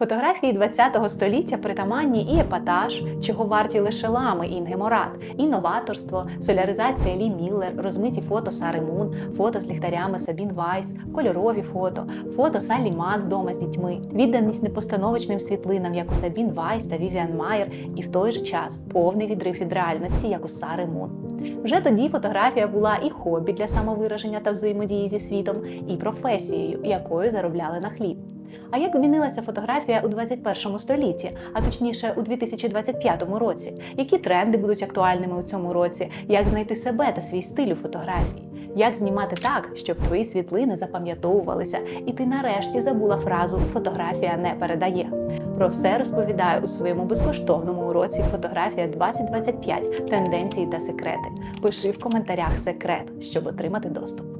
Фотографії ХХ століття притаманні і епатаж, чого варті лише лами Інги Морат, і новаторство, соляризація Лі Міллер, розмиті фото Сари Мун, фото з ліхтарями Сабін Вайс, кольорові фото, фото Саллі Ман вдома з дітьми, відданість непостановочним світлинам, як у Сабін Вайс та Вівіан Майер, і в той же час повний відрив від реальності, як у Сари Мун. Вже тоді фотографія була і хобі для самовираження та взаємодії зі світом, і професією, якою заробляли на хліб. А як змінилася фотографія у 21 столітті, а точніше у 2025 році? Які тренди будуть актуальними у цьому році? Як знайти себе та свій стиль у фотографії? Як знімати так, щоб твої світлини запам'ятовувалися, і ти нарешті забула фразу Фотографія не передає. Про все розповідаю у своєму безкоштовному уроці Фотографія 2025 тенденції та секрети. Пиши в коментарях секрет, щоб отримати доступ.